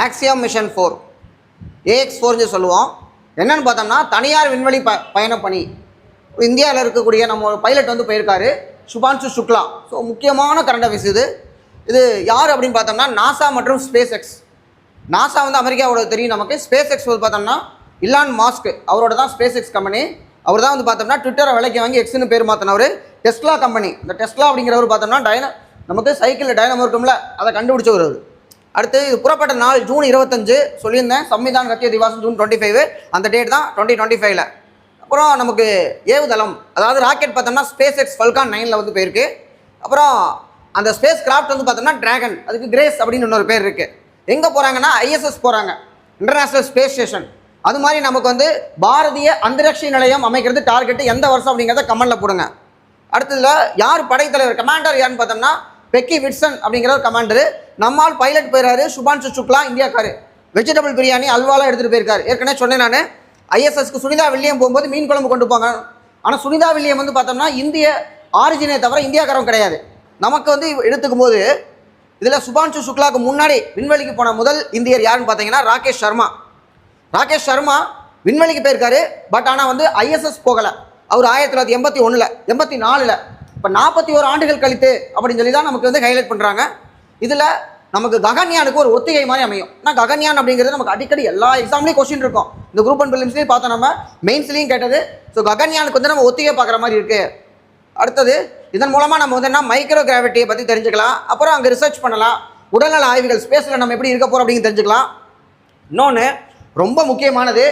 Axiom mission four ax ஃபோர்னு சொல்லுவோம். என்னென்னு பார்த்தோம்னா தனியார் விண்வெளி ப பயணப்பணி இந்தியாவில் இருக்கக்கூடிய நம்ம பைலட் வந்து போயிருக்காரு சுபான்சு சுக்லா. ஸோ முக்கியமான கரண்ட் அஃபேர்ஸ் இது. இது யார் அப்படின்னு பார்த்தோம்னா நாசா மற்றும் ஸ்பேஸ் எக்ஸ் நாசா வந்து அமெரிக்காவோட தெரியும் நமக்கு. ஸ்பேஸ் எக்ஸ் வந்து பார்த்தோம்னா இலான் மாஸ்க் அவரோட தான் ஸ்பேஸ் எக்ஸ் கம்பெனி அவர் தான் வந்து பார்த்தோம்னா ட்விட்டரை விலைக்கு வாங்கி எக்ஸ்னு பேர் மாற்றினவர் டெஸ்லா கம்பெனி இந்த டெஸ்லா அப்படிங்கிறவர் பார்த்தோம்னா டைன நமக்கு சைக்கிளில் டைனமோ இருக்கும்ல. அதை கண்டுபிடிச்சவர் அவர். அடுத்து இது புறப்பட்ட நாள் ஜூன் இருபத்தஞ்சு சொல்லியிருந்தேன். சம்விதான் கத்திய திவாசம் ஜூன் டுவெண்ட்டி ஃபைவ் அந்த டேட் தான் டுவெண்ட்டி டுவெண்ட்டி ஃபைவ்ல அப்புறம் நமக்கு ஏவுதளம் அதாவது ராக்கெட் பார்த்தோம்னா ஸ்பேஸ் எக்ஸ் ஃபல்கான் நைனில் வந்து போயிருக்கு. அப்புறம் அந்த ஸ்பேஸ் கிராஃப்ட் வந்து பார்த்தோம்னா ட்ராகன் அதுக்கு கிரேஸ் அப்படின்னு இன்னொரு பேர் இருக்குது எங்கே போகிறாங்கன்னா ஐஎஸ்எஸ் போகிறாங்க இன்டர்நேஷ்னல் ஸ்பேஸ் ஸ்டேஷன் அது மாதிரி நமக்கு வந்து பாரதிய அந்தரிக்ஷ நிலையம் அமைக்கிறது டார்கெட் எந்த வருஷம் அப்படிங்கிறத கமெண்டில் போடுங்க. அடுத்ததில் யார் படைத்தலைவர் கமாண்டர் யாருன்னு பார்த்தோம்னா பெக்கி விட்சன் அப்படிங்கிற ஒரு கமாண்டர் நம்மால் பைலட் போயிறாரு. சுபான்சு சுக்லா இந்தியாக்காரு. வெஜிடபிள் பிரியாணி அல்வாலாம் எடுத்துகிட்டு போயிருக்காரு. ஏற்கனவே சொன்னேன் நான். ஐஎஸ்எஸ்க்கு சுனிதா வில்லியம் போகும்போது மீன் குழம்பு கொண்டு போங்க. ஆனால் சுனிதா வில்லியம் வந்து பார்த்தோம்னா இந்திய ஆரிஜினை தவிர இந்தியாக்காரன் கிடையாது. நமக்கு வந்து எடுத்துக்கும் போது இதில் சுபான்சு சுக்லாவுக்கு முன்னாடி விண்வெளிக்கு போன முதல் இந்தியர் யாருன்னு பார்த்தீங்கன்னா ராகேஷ் சர்மா. ராகேஷ் சர்மா விண்வெளிக்கு போயிருக்காரு. பட் ஆனால் வந்து ஐஎஸ்எஸ் போகலை. அவர் ஆயிரத்தி தொள்ளாயிரத்தி எண்பத்தி ஒன்றில் எண்பத்தி நாலில் இப்போ நாற்பத்தி ஒரு ஆண்டுகள் கழித்து அப்படின்னு சொல்லி தான் நமக்கு வந்து ஹைலைட் பண்ணுறாங்க இதில் நமக்கு ககன்யானுக்கு ஒரு ஒத்திகை மாதிரி அமையும். ஆனால் ககன்யான் அப்படிங்கிறது நமக்கு அடிக்கடி எல்லா எக்ஸாம்லேயும் கொஸ்டின் இருக்கும். இந்த குரூப் அண்ட் பிலிம்ஸ்லேயும் பார்த்தோம் நம்ம. மெயின்ஸ்லேயும் கேட்டது. ஸோ ககன்யானுக்கு வந்து நம்ம ஒத்திகை பார்க்குற மாதிரி இருக்குது அடுத்தது இதன் மூலமாக நம்ம வந்து என்ன மைக்ரோ கிராவிட்டியை பற்றி தெரிஞ்சுக்கலாம். அப்புறம் அங்கே ரிசர்ச் பண்ணலாம். உடல்நல ஆய்வுகள் ஸ்பேஸில் நம்ம எப்படி இருக்க போகிறோம் அப்படின்னு தெரிஞ்சுக்கலாம். இன்னொன்று ரொம்ப முக்கியமானது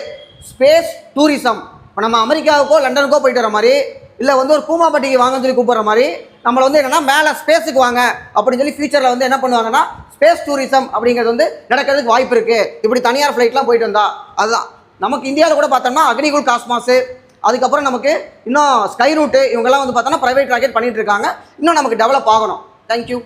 ஸ்பேஸ் டூரிசம் இப்போ நம்ம அமெரிக்காவுக்கோ லண்டனுக்கோ போயிட்டு வர மாதிரி இல்லை வந்து ஒரு பூமாப்பட்டிக்கு வாங்கன்னு சொல்லி கூப்பிட்ற மாதிரி நம்மளை வந்து என்னென்னா மேலே ஸ்பேஸுக்கு வாங்க அப்படின்னு சொல்லி ஃபியூச்சரில் வந்து என்ன பண்ணுவாங்கன்னா ஸ்பேஸ் டூரிசம் அப்படிங்கிறது வந்து நடக்கிறதுக்கு வாய்ப்பு இருக்குது இப்படி தனியார் ஃப்ளைட்லாம் போயிட்டு வந்தா அதுதான். நமக்கு இந்தியாவில் கூட பார்த்தோம்னா அக்னிகுல் காஸ்மாஸு அதுக்கப்புறம் நமக்கு இன்னும் ஸ்கை ரூட்டு இவங்கெல்லாம் வந்து பார்த்தோன்னா ப்ரைவேட் ராக்கெட் பண்ணிகிட்டு இருக்காங்க. இன்னும் நமக்கு டெவலப் ஆகணும். தேங்க்யூ